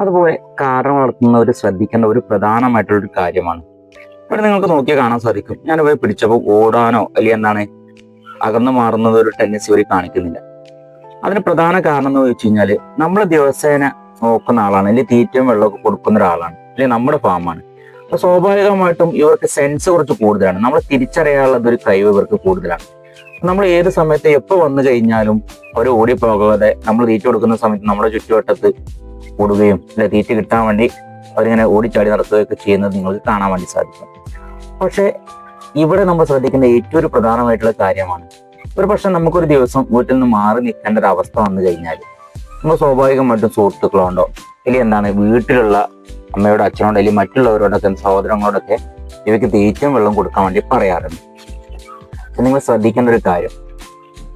അതുപോലെ കാട വളർത്തുന്നവർ ശ്രദ്ധിക്കേണ്ട ഒരു പ്രധാനമായിട്ടുള്ളൊരു കാര്യമാണ്. ഇവിടെ നിങ്ങൾക്ക് നോക്കിയാൽ കാണാൻ സാധിക്കും. ഞാൻ ഇവരെ പിടിച്ചപ്പോൾ ഓടാനോ അല്ലെങ്കിൽ എന്താണ് അകന്നു മാറുന്നത് ഒരു ടെൻഡൻസി ഇവർ കാണിക്കുന്നില്ല. അതിന് പ്രധാന കാരണം എന്ന് വെച്ച് കഴിഞ്ഞാൽ നമ്മൾ ദിവസേന നോക്കുന്ന ആളാണ് അല്ലെങ്കിൽ തീറ്റയും വെള്ളമൊക്കെ കൊടുക്കുന്ന ഒരാളാണ് അല്ലെങ്കിൽ നമ്മുടെ ഫാമാണ് അപ്പൊ സ്വാഭാവികമായിട്ടും ഇവർക്ക് സെൻസ് കുറച്ച് കൂടുതലാണ്. നമ്മൾ തിരിച്ചറിയാനുള്ള ഒരു കഴിവ് ഇവർക്ക് കൂടുതലാണ്. നമ്മൾ ഏത് സമയത്ത് എപ്പോൾ വന്നു കഴിഞ്ഞാലും അവർ ഓടിപ്പോകാതെ നമ്മൾ തീറ്റ കൊടുക്കുന്ന സമയത്ത് നമ്മുടെ ചുറ്റുവട്ടത്ത് ഓടുകയും അല്ലെ തീറ്റ കിട്ടാൻ വേണ്ടി അവരിങ്ങനെ ഓടിച്ചാടി നടത്തുകയൊക്കെ ചെയ്യുന്നത് നിങ്ങൾക്ക് കാണാൻ വേണ്ടി സാധിക്കും. പക്ഷേ ഇവിടെ നമ്മൾ ശ്രദ്ധിക്കേണ്ട ഏറ്റവും ഒരു പ്രധാനമായിട്ടുള്ള കാര്യമാണ് ഒരു പക്ഷെ നമുക്കൊരു ദിവസം വീട്ടിൽ നിന്ന് മാറി നിൽക്കേണ്ട ഒരു അവസ്ഥ വന്നു കഴിഞ്ഞാൽ നമ്മൾ സ്വാഭാവികമായിട്ടും സുഹൃത്തുക്കളുണ്ടോ അല്ലെങ്കിൽ എന്താണ് വീട്ടിലുള്ള അമ്മയോട് അച്ഛനോട് അല്ലെങ്കിൽ മറ്റുള്ളവരോടൊക്കെ സഹോദരങ്ങളോടൊക്കെ ഇവയ്ക്ക് തീറ്റയും വെള്ളം കൊടുക്കാൻ വേണ്ടി പറയാറുണ്ട്. നിങ്ങൾ ശ്രദ്ധിക്കേണ്ട ഒരു കാര്യം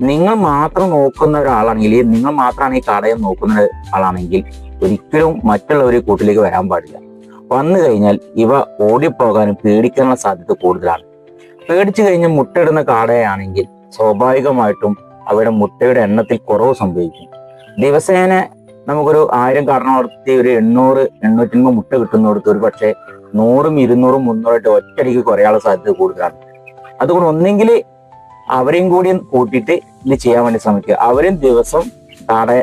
നിങ്ങൾ മാത്രം നോക്കുന്ന ഒരാളാണെങ്കിൽ നിങ്ങൾ മാത്രമാണ് ഈ കടയെ നോക്കുന്ന ആളാണെങ്കിൽ ഒരിക്കലും മറ്റുള്ളവർ കൂട്ടിലേക്ക് വരാൻ പാടില്ല. വന്നു കഴിഞ്ഞാൽ ഇവ ഓടിപ്പോകാനും പേടിക്കാനുള്ള സാധ്യത കൂടുതലാണ്. പേടിച്ചു കഴിഞ്ഞ് മുട്ടയിടുന്ന കാടയാണെങ്കിൽ സ്വാഭാവികമായിട്ടും അവരുടെ മുട്ടയുടെ എണ്ണത്തിൽ കുറവ് സംഭവിക്കും. ദിവസേന നമുക്കൊരു ആയിരം കാരണം വളർത്തി ഒരു എണ്ണൂറ് എണ്ണൂറ്റൻപത് മുട്ട കിട്ടുന്നിടത്ത് ഒരു പക്ഷേ നൂറും ഇരുന്നൂറും മുന്നൂറായിട്ട് ഒറ്റയടിക്ക് കുറയാനുള്ള സാധ്യത കൂടുതലാണ്. അതുകൊണ്ട് ഒന്നെങ്കിൽ അവരെയും കൂടി കൂട്ടിയിട്ട് ഇത് ചെയ്യാൻ വേണ്ടി ശ്രമിക്കുക. അവരും ദിവസം കാടെ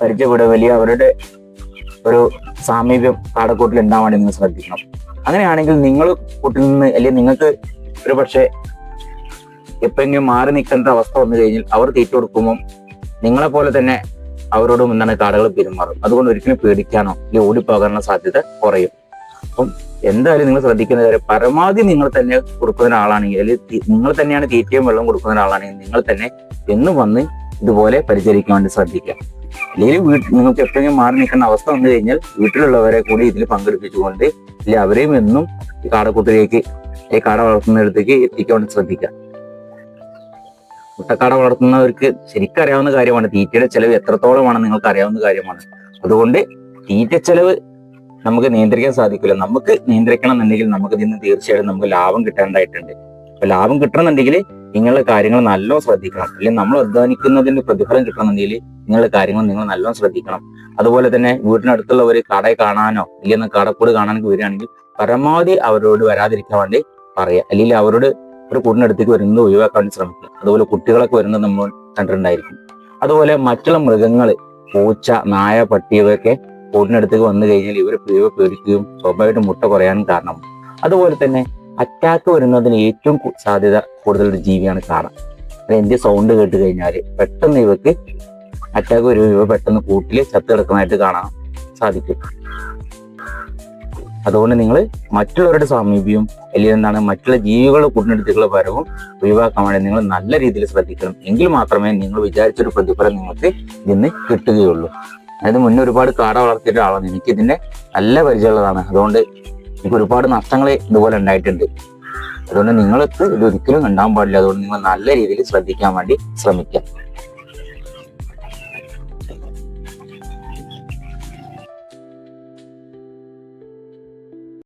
പരിചയപ്പെടുക വലിയ അവരുടെ ഒരു സാമീപ്യം കാടക്കൂട്ടിൽ ഉണ്ടാവാൻ നിങ്ങൾ ശ്രദ്ധിക്കണം. അങ്ങനെയാണെങ്കിൽ നിങ്ങൾ കൂട്ടിൽ നിന്ന് അല്ലെങ്കിൽ നിങ്ങൾക്ക് ഒരു പക്ഷേ എപ്പോഴെങ്കിലും മാറി നിൽക്കേണ്ട അവസ്ഥ വന്നു കഴിഞ്ഞാൽ അവർ തീറ്റ കൊടുക്കുമ്പോൾ നിങ്ങളെ പോലെ തന്നെ അവരോടും മുന്നാണ് കാടകൾ പെരുമാറും. അതുകൊണ്ട് ഒരിക്കലും പേടിക്കാനോ അല്ലെങ്കിൽ ഓടിപ്പോകാനുള്ള സാധ്യത കുറയും. അപ്പം എന്തായാലും നിങ്ങൾ ശ്രദ്ധിക്കുന്ന കാര്യം പരമാവധി നിങ്ങൾ തന്നെ കൊടുക്കുന്ന ആളാണെങ്കിൽ നിങ്ങൾ തന്നെയാണ് തീറ്റയും വെള്ളം കൊടുക്കുന്ന ഒരാളാണെങ്കിൽ നിങ്ങൾ തന്നെ എന്നും വന്ന് ഇതുപോലെ പരിചരിക്കാൻ വേണ്ടി ശ്രദ്ധിക്കുക. അല്ലെങ്കിൽ വീട്ടിൽ നിങ്ങൾക്ക് എപ്പോഴെങ്കിലും മാറി നിൽക്കേണ്ട അവസ്ഥ വന്നു കഴിഞ്ഞാൽ വീട്ടിലുള്ളവരെ കൂടി ഇതിൽ പങ്കെടുപ്പിച്ചുകൊണ്ട് ഇല്ല അവരെയും എന്നും ഈ കാടക്കുത്തിലേക്ക് ഈ കാട വളർത്തുന്നിടത്തേക്ക് എത്തിക്കാൻ വേണ്ടി ശ്രദ്ധിക്കുക. മുട്ടക്കാട വളർത്തുന്നവർക്ക് ശരിക്കും അറിയാവുന്ന കാര്യമാണ്. തീറ്റയുടെ ചെലവ് എത്രത്തോളമാണ് നിങ്ങൾക്ക് അറിയാവുന്ന കാര്യമാണ്. അതുകൊണ്ട് തീറ്റ ചെലവ് നമുക്ക് നിയന്ത്രിക്കാൻ സാധിക്കില്ല നമുക്ക് നിയന്ത്രിക്കണം എന്നുണ്ടെങ്കിൽ നമുക്ക് ഇതിൽ നിന്ന് തീർച്ചയായിട്ടും നമുക്ക് ലാഭം കിട്ടേണ്ടതായിട്ടുണ്ട്. അപ്പൊ ലാഭം കിട്ടണമെന്നുണ്ടെങ്കിൽ നിങ്ങളുടെ കാര്യങ്ങൾ നല്ലോണം ശ്രദ്ധിക്കണം. അല്ലെങ്കിൽ നമ്മൾ അധ്വാനിക്കുന്നതിന് പ്രതിഫലം കിട്ടണമെന്നുണ്ടെങ്കിൽ നിങ്ങളുടെ കാര്യങ്ങൾ നിങ്ങൾ നല്ലോണം ശ്രദ്ധിക്കണം. അതുപോലെ തന്നെ വീട്ടിനടുത്തുള്ളവർ കട കാണാനോ അല്ലെങ്കിൽ കടക്കൂട് കാണാനൊക്കെ വരികയാണെങ്കിൽ പരമാവധി അവരോട് വരാതിരിക്കാൻ വേണ്ടി പറയുക. അല്ലെങ്കിൽ അവരോട് ഒരു കൂടിനടുത്തേക്ക് വരുന്നത് ഒഴിവാക്കാൻ ശ്രമിക്കുക. അതുപോലെ കുട്ടികളൊക്കെ വരുന്നത് നമ്മൾ കണ്ടിട്ടുണ്ടായിരിക്കും. അതുപോലെ മറ്റുള്ള മൃഗങ്ങൾ പൂച്ച നായ പട്ടി ഇവയൊക്കെ കൂടിനടുത്തേക്ക് വന്നു കഴിഞ്ഞാൽ ഇവർ ഇവ പേടിക്കുകയും സ്വാഭാവികമായിട്ട് മുട്ട കുറയാനും കാരണം. അതുപോലെ തന്നെ അറ്റാക്ക് വരുന്നതിന് ഏറ്റവും സാധ്യത കൂടുതലുള്ള ജീവിയാണ് കാട അത് എന്ത് സൗണ്ട് കേട്ട് കഴിഞ്ഞാൽ പെട്ടെന്ന് ഇവക്ക് അറ്റാക്ക് വരും ഇവ പെട്ടെന്ന് കൂട്ടിൽ ചത്ത് കിടക്കുന്നതായിട്ട് കാണാൻ സാധിക്കും. അതുകൊണ്ട് നിങ്ങൾ മറ്റുള്ളവരുടെ സാമീപ്യവും അല്ലെങ്കിൽ എന്താണ് മറ്റുള്ള ജീവികളുടെ കൂട്ടിനടുത്തേക്കുള്ള വരവും ഒഴിവാക്കാൻ വേണ്ടി നിങ്ങൾ നല്ല രീതിയിൽ ശ്രദ്ധിക്കണം. എങ്കിൽ മാത്രമേ നിങ്ങൾ വിചാരിച്ചൊരു പ്രതിഫലം നിങ്ങൾക്ക് ഇന്ന് കിട്ടുകയുള്ളൂ. അതായത് മുന്നേ ഒരുപാട് കാട വളർത്തിയിട്ട് ആളാണ് എനിക്ക് ഇതിന്റെ നല്ല പരിചയമുള്ളതാണ്. അതുകൊണ്ട് എനിക്ക് ഒരുപാട് നഷ്ടങ്ങൾ ഇതുപോലെ ഉണ്ടായിട്ടുണ്ട്. അതുകൊണ്ട് നിങ്ങൾക്ക് ഇത് ഒരിക്കലും കണ്ടാൻ പാടില്ല. അതുകൊണ്ട് നിങ്ങൾ നല്ല രീതിയിൽ ശ്രദ്ധിക്കാൻ വേണ്ടി ശ്രമിക്കുക